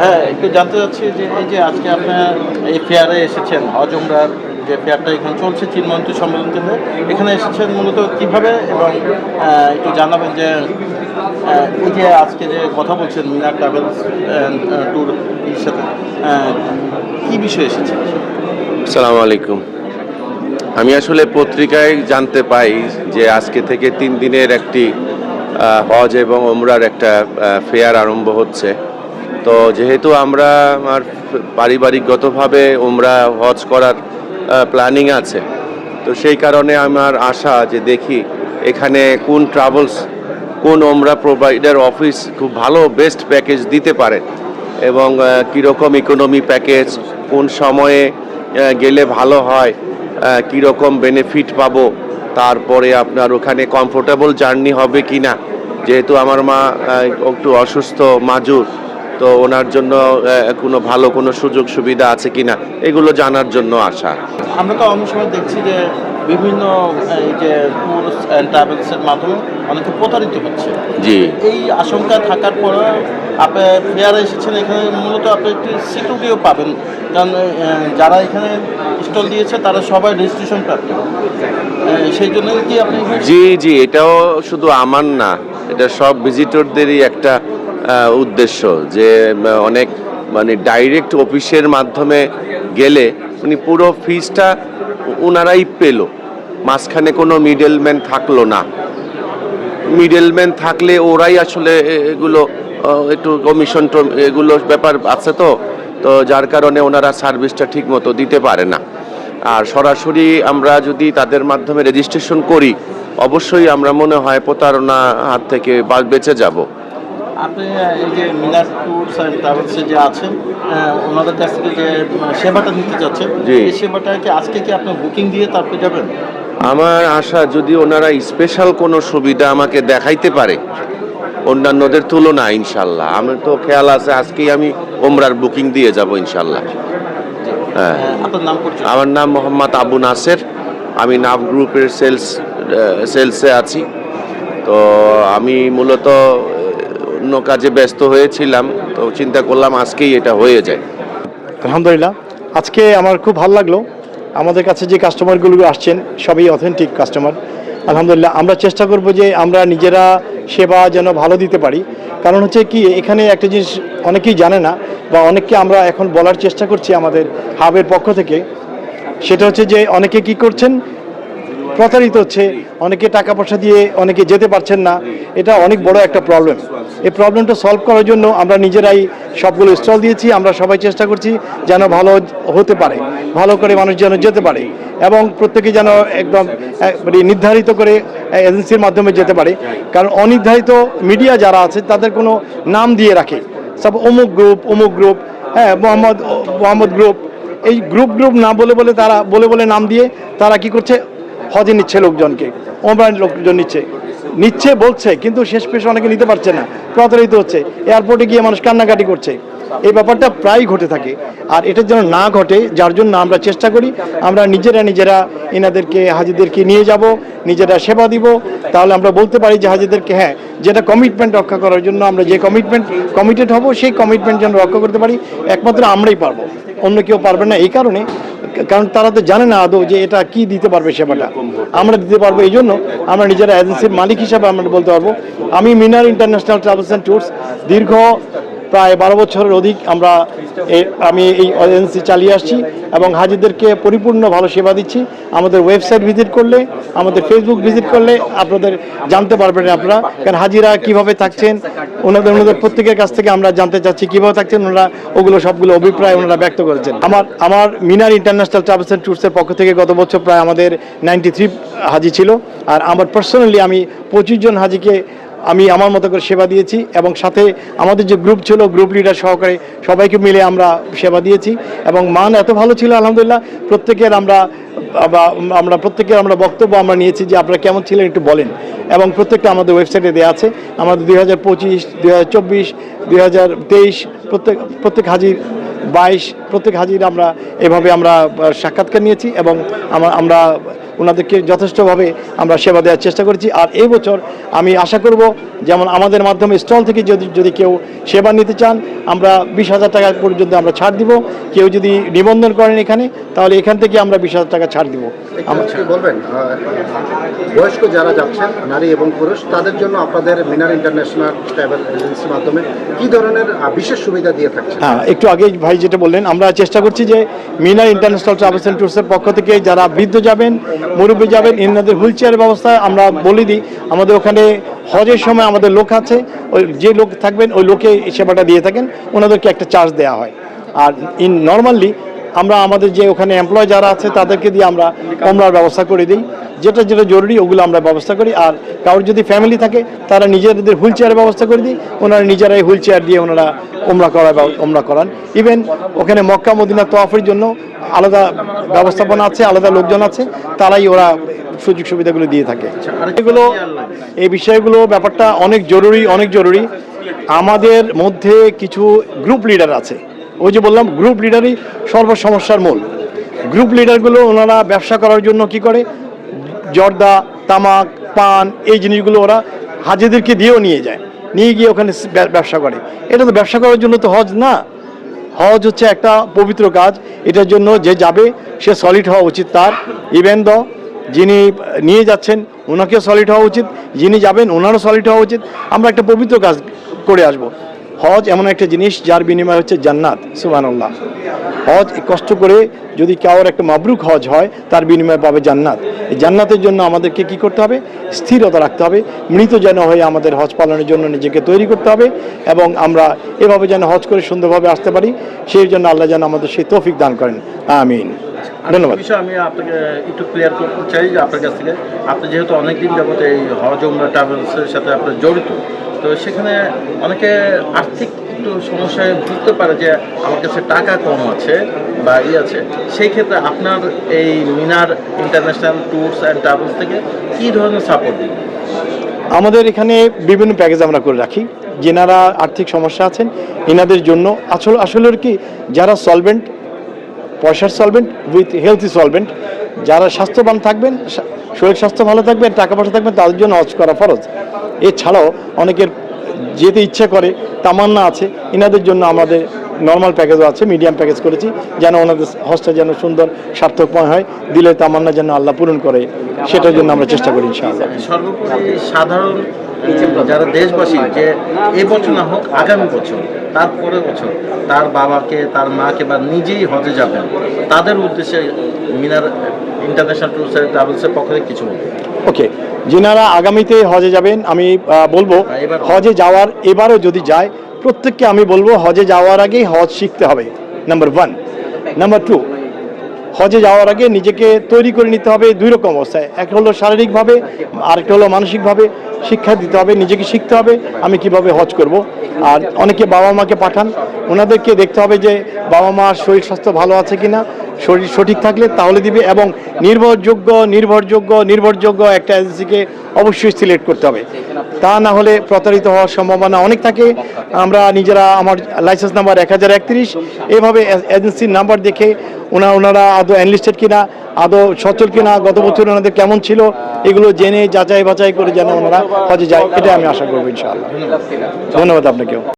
হ্যাঁ একটু জানতে চাচ্ছি যে এই যে আজকে আপনার এই ফেয়ারে এসেছেন হজ উমরার যে ফেয়ারটা এখানে চলছে চিনমন্ত্রী সম্মেলন কেন্দ্রে, এখানে এসেছেন মূলত কীভাবে এবং একটু জানাবেন যে এই যে আজকে যে কথা বলছেন মিনা ট্রাভেলস ট্যুর এর সাথে কি বিষয় এসেছে আসসালামু আলাইকুম। আমি আসলে পত্রিকায় জানতে পাই যে আজকে থেকে তিন দিনের একটি হজ এবং ওমরার একটা ফেয়ার আরম্ভ হচ্ছে। তো যেহেতু আমরা আমার পারিবারিকগতভাবে ওমরা হজ করার প্ল্যানিং আছে, তো সেই কারণে আমার আশা যে দেখি এখানে কোন ট্রাভেলস কোন ওমরা প্রোভাইডার অফিস খুব ভালো বেস্ট প্যাকেজ দিতে পারে এবং কীরকম ইকোনমি প্যাকেজ কোন সময়ে গেলে ভালো হয় কীরকম বেনিফিট পাবো, তারপরে আপনার ওখানে কমফোর্টেবল জার্নি হবে কি না যেহেতু আমার মা একটু অসুস্থ, মাজুর তো ওনার জন্য কোনো ভালো কোনো সুযোগ সুবিধা আছে কি না এগুলো জানার জন্য আসা আমরা তো অনেক সময় দেখছি যে বিভিন্ন এই যে ট্যুরস অ্যান্ড ট্রাভেলসের মাধ্যমে অনেকে প্রতারিত হচ্ছে। জি। এই আশঙ্কা থাকার পরে আপনি ফেয়ারে এসেছেন এখানে মূলত আপনি একটি সিকিউরিটিও পাবেন। কারণ যারা এখানে স্টল দিয়েছে তারা সবাই রেজিস্ট্রেশন প্রাপ্ত। সেই জন্য কি আপনি জি জি এটাও শুধু আমার না এটা সব ভিজিটরদেরই একটা উদ্দেশ্য যে অনেক মানে ডাইরেক্ট অফিসের মাধ্যমে গেলে উনি পুরো ফিজটা ওনারাই পেল। মাঝখানে কোনো মিডলম্যান থাকল না। মিডলম্যান থাকলে ওরাই আসলে এগুলো একটু কমিশন এগুলো ব্যাপার আছে তো তো যার কারণে ওনারা সার্ভিসটা ঠিক মতো দিতে পারে না। আর সরাসরি আমরা যদি তাদের মাধ্যমে রেজিস্ট্রেশন করি, অবশ্যই আমরা মনে হয় প্রতারণা হাত থেকে বেঁচে যাব। আপনি এই যে মিনার ট্যুরস অ্যান্ড ট্রাভেলসে যে আছেন ওনাদের কাছ থেকে যে সেবাটা নিতে যাচ্ছেন এই সেবাটা কি আজকে কি আপনি বুকিং দিয়ে তারপরে যাবেন? আমার আশা যদি ওনারা স্পেশাল কোনো সুবিধা আমাকে দেখাইতে পারে অন্যান্যদের তুলনায় ইনশাল্লাহ। আমি তো খেয়াল আছে আজকেই আমি ওমরার বুকিং দিয়ে যাব ইনশাল্লাহ। হ্যাঁ। আমার নাম মোহাম্মদ আবু নাসের। আমি নাভ গ্রুপের সেলস সেলসে আছি। তো আমি মূলত অন্য কাজে ব্যস্ত হয়েছিলাম, তো চিন্তা করলাম আজকেই এটা হয়ে যায়। আলহামদুলিল্লাহ। আজকে আমার খুব ভালো লাগল। আমাদের কাছে যে কাস্টমারগুলো আসছেন, সবই অথেন্টিক কাস্টমার আলহামদুলিল্লাহ, আমরা চেষ্টা করব যে আমরা নিজেরা সেবা যেন ভালো দিতে পারি। কারণ হচ্ছে কি, এখানে একটা জিনিস অনেকেই জানে না, বা অনেককে আমরা এখন বলার চেষ্টা করছি আমাদের হাবের পক্ষ থেকে। সেটা হচ্ছে যে অনেকে কি করছেন প্রতারিত হচ্ছে, অনেকে টাকা পয়সা দিয়ে অনেকে যেতে পারছেন না, এটা অনেক বড় একটা প্রবলেম এই প্রবলেমটা সলভ করার জন্য আমরা নিজেরাই সবগুলো স্টল দিয়েছি, আমরা সবাই চেষ্টা করছি যেন ভালো হতে পারে, ভালো করে মানুষ যেন যেতে পারে এবং প্রত্যেকে যেন একদম মানে নির্ধারিত করে এজেন্সির মাধ্যমে যেতে পারে। কারণ অনির্ধারিত মিডিয়া যারা আছে, তাদের কোনো নাম দিয়ে রাখে। সব অমুক গ্রুপ অমুক গ্রুপ হ্যাঁ মোহাম্মদ মোহাম্মদ গ্রুপ এই গ্রুপ গ্রুপ না বলে বলে তারা, বলে বলে নাম দিয়ে তারা কি করছে হজে নিচ্ছে লোকজনকে, ওমরান লোকজন নিচ্ছে। নিচ্ছে বলছে, কিন্তু শেষ পেশ অনেকে নিতে পারছে না, প্রতারিত হচ্ছে। এয়ারপোর্টে গিয়ে মানুষ কান্নাকাটি করছে। এই ব্যাপারটা প্রায় ঘটে থাকে। আর এটা যেন না ঘটে, যার জন্য আমরা চেষ্টা করি, আমরা নিজেরা নিজেরা এনাদেরকে, হাজিদেরকে নিয়ে যাব, নিজেরা সেবা দিব। তাহলে আমরা বলতে পারি যে হাজিদেরকে হ্যাঁ যেটা কমিটমেন্ট রক্ষা করার জন্য আমরা যে কমিটমেন্ট কমিটেড হব, সেই কমিটমেন্ট যেন রক্ষা করতে পারি, একমাত্র আমরাই পারব। অন্য কেউ পারবে না এই কারণে। কারণ তারা তো জানে না আদৌ যে এটা কি দিতে পারবে সেবাটা। আমরা দিতে পারব এই জন্য আমরা নিজেরা এজেন্সির মালিক হিসাবে আমরা বলতে পারব। আমি Minar international travels and tours দীর্ঘ প্রায় বারো বছরের অধিক আমরা আমি এই এজেন্সি চালিয়ে আসছি এবং হাজিদেরকে পরিপূর্ণ ভালো সেবা দিচ্ছি। আমাদের ওয়েবসাইট ভিজিট করলে, আমাদের ফেসবুক ভিজিট করলে আপনাদের জানতে পারবেন আপনারা, কারণ হাজিরা কীভাবে থাকছেন, ওনাদের ওনাদের প্রত্যেকের কাছ থেকে আমরা জানতে চাচ্ছি কীভাবে থাকছেন, ওনারা ওগুলো সবগুলো অভিপ্রায় ওনারা ব্যক্ত করেছেন। আমার আমার মিনার ইন্টারন্যাশনাল ট্রাভেলস অ্যান্ড ট্যুরসের পক্ষ থেকে গত বছর প্রায় আমাদের নাইনটি থ্রি হাজি ছিল, আর আমার পার্সোনালি আমি পঁচিশ জন হাজিকে আমি আমার মতো করে সেবা দিয়েছি এবং সাথে আমাদের যে গ্রুপ ছিল, গ্রুপ লিডার সহকারে সবাইকে মিলে আমরা সেবা দিয়েছি এবং মান এত ভালো ছিল, আলহামদুলিল্লাহ, প্রত্যেকের আমরা আমরা প্রত্যেকের আমরা বক্তব্য আমরা নিয়েছি যে আপনারা কেমন ছিলেন একটু বলেন। এবং প্রত্যেকটা আমাদের ওয়েবসাইটে দেওয়া আছে। আমাদের দুই হাজার পঁচিশ, দুই হাজার চব্বিশ, দুই হাজার তেইশ, প্রত্যেক প্রত্যেক হাজির বাইশ, প্রত্যেক হাজির আমরা এভাবে আমরা সাক্ষাৎকার নিয়েছি এবং আমরা ওনাদেরকে যথেষ্টভাবে আমরা সেবা দেওয়ার চেষ্টা করেছি। আর এই বছর আমি আশা করব যেমন আমাদের মাধ্যমে স্টল থেকে যদি যদি কেউ সেবা নিতে চান আমরা বিশ হাজার টাকা পর্যন্ত আমরা ছাড় দিব। কেউ যদি নিবন্ধন করেন এখানে তাহলে এখান থেকে আমরা বিশ হাজার টাকা ছাড় দিব। বলবেন বয়স্ক যারা যাচ্ছেন নারী এবং পুরুষ তাদের জন্য আপনাদের মিনার ইন্টারন্যাশনাল ট্রাভেল এজেন্সির মাধ্যমে কি ধরনের বিশেষ সুবিধা দিয়ে থাকছেন হ্যাঁ একটু আগে ভাই যেটা বললেন আমরা চেষ্টা করছি যে মিনার ইন্টারন্যাশনাল ট্রাভেলস অ্যান্ড ট্যুরসের পক্ষ থেকে যারা বৃদ্ধ যাবেন মুরব্বী যাবেন, এনাদের হুইল চেয়ারের ব্যবস্থা আমরা বলে দিই। আমাদের ওখানে হজের সময় আমাদের লোক আছে, ওই যে লোক থাকবেন, ওই লোকে সেবাটা দিয়ে থাকেন, ওনাদেরকে একটা চার্জ দেওয়া হয়। আর ইন নর্মালি আমরা আমাদের যে ওখানে এমপ্লয় যারা আছে, তাদেরকে দিয়ে আমরা কমলার ব্যবস্থা করে দিই। যেটা যেটা জরুরি, ওগুলো আমরা ব্যবস্থা করি। আর কারোর যদি ফ্যামিলি থাকে, তারা নিজেদের হুইল চেয়ারের ব্যবস্থা করে দিই। ওনারা নিজেরাই হুইল চেয়ার দিয়ে ওনারা ওমরা করা ওমরা করান। ইভেন ওখানে মক্কা, মদিনা তোয়াফের জন্য আলাদা ব্যবস্থাপনা আছে, আলাদা লোকজন আছে, তারাই ওরা সুযোগ সুবিধাগুলো দিয়ে থাকে। এগুলো, এই বিষয়গুলো, ব্যাপারটা অনেক জরুরি অনেক জরুরি। আমাদের মধ্যে কিছু গ্রুপ লিডার আছে। ওই যে বললাম গ্রুপ লিডারই সর্বসমস্যার মূল। গ্রুপ লিডারগুলো ওনারা ব্যবসা করার জন্য কি করে? জর্দা, তামাক, পান, এই জিনিসগুলো ওরা হাজিদেরকে দিয়েও নিয়ে যায়। নিয়ে গিয়ে ওখানে ব্যবসা করে। এটা তো ব্যবসা করার জন্য তো হজ না। হজ হচ্ছে একটা পবিত্র কাজ। এটার জন্য যে যাবে, সে সলিড হওয়া উচিত তার। ইভেন দ যিনি নিয়ে যাচ্ছেন, ওনাকেও সলিড হওয়া উচিত। যিনি যাবেন, ওনারও সলিড হওয়া উচিত। আমরা একটা পবিত্র কাজ করে আসব। হজ এমন একটা জিনিস যার বিনিময় হচ্ছে জান্নাত, সুবহানাল্লাহ। হজ কষ্ট করে যদি কারোর একটা মাবরুক হজ হয়, তার বিনিময়ে পাবে জান্নাত। জান্নাতের জন্য আমাদেরকে কি করতে হবে? স্থিরতা রাখতে হবে। মৃত যেন হয়ে আমাদের হজ পালনের জন্য নিজেকে তৈরি করতে হবে এবং আমরা এভাবে যেন হজ করে সুন্দরভাবে আসতে পারি, সেই জন্য আল্লাহ যেন আমাদের সেই তৌফিক দান করেন। আমিন। ধন্যবাদ। বিষয় আমি আপনাকে একটু ক্লিয়ার করতে চাই যে আপনার কাছ থেকে আপনি যেহেতু অনেকদিন যাবত এই হজ উমরা ট্রাভেলসের সাথে আপনার জড়িত তো সেখানে অনেকে আর্থিক একটু সমস্যায় ভুগতে পারে যে আমার কাছে টাকা কম আছে বা ই আছে সেই ক্ষেত্রে আপনার এই Minar international tours and travels থেকে কী ধরনের সাপোর্ট দিন আমাদের এখানে বিভিন্ন প্যাকেজ আমরা করে রাখি যেনারা আর্থিক সমস্যা আছেন এনাদের জন্য। আসলে আসলে কি যারা সলভেন্ট পয়সার সলভেন্ট উইথ হেলথি সলভেন্ট যারা স্বাস্থ্যবান থাকবেন শরীর স্বাস্থ্য ভালো থাকবে, টাকা পয়সা থাকবে, তাদের জন্য হজ করা ফরজ। এছাড়াও অনেকের যেতে ইচ্ছে করে, তামান্না আছে, এনাদের জন্য আমাদের নর্মাল প্যাকেজও আছে মিডিয়াম প্যাকেজ করেছি, যেন ওনাদের হজটা যেন সুন্দর, সার্থকময় হয়, দিলে তামান্না যেন আল্লাহ পূরণ করে, সেটার জন্য আমরা চেষ্টা করি ইনশাআল্লাহ। সর্বোপরি সাধারণ যারা দেশবাসী, যে এই বছর না হোক, আগামী বছর, তার পরের বছর, তার বাবাকে, তার মাকে বা নিজেই হজে যাবেন, তাদের উদ্দেশ্যে মিনার ইন্টারন্যাশনাল ট্যুরস অ্যান্ড ট্রাভেলসের পক্ষ থেকে কিছু বলবেন ওকে যিনারা আগামীতে হজে যাবেন আমি বলব হ্যাঁ, হজে যাওয়ার এবারও যদি যায় প্রত্যেককে আমি বলব হজে যাওয়ার আগেই হজ শিখতে হবে নাম্বার ওয়ান নাম্বার টু হজে যাওয়ার আগে নিজেকে তৈরি করে নিতে হবে দুই রকম অবস্থায় একটা হলো শারীরিকভাবে আরেকটা হলো মানসিকভাবে শিক্ষা দিতে হবে নিজেকে শিখতে হবে আমি কীভাবে হজ করব। আর অনেকে বাবা মাকে পাঠান ওনাদেরকে দেখতে হবে যে বাবা মার শরীর স্বাস্থ্য ভালো আছে কিনা শরীর সঠিক থাকলে তাহলে দিবে এবং নির্ভরযোগ্য নির্ভরযোগ্য নির্ভরযোগ্য একটা এজেন্সিকে অবশ্যই সিলেক্ট করতে হবে। তা না হলে প্রতারিত হওয়ার সম্ভাবনা অনেক থাকে। আমরা নিজেরা আমার লাইসেন্স নাম্বার এক হাজার একত্রিশ। এভাবে এজেন্সির নাম্বার দেখে ওনা ওনারা আদৌ অ্যানলিস্টেড কিনা, আদৌ সচল কিনা, গত বছর ওনাদের কেমন ছিল, এগুলো জেনে যাচাই বাছাই করে যেন ওনারা হজে যায়। এটা আমি আশা করব ইনশাআল্লাহ। ধন্যবাদ আপনাকেও।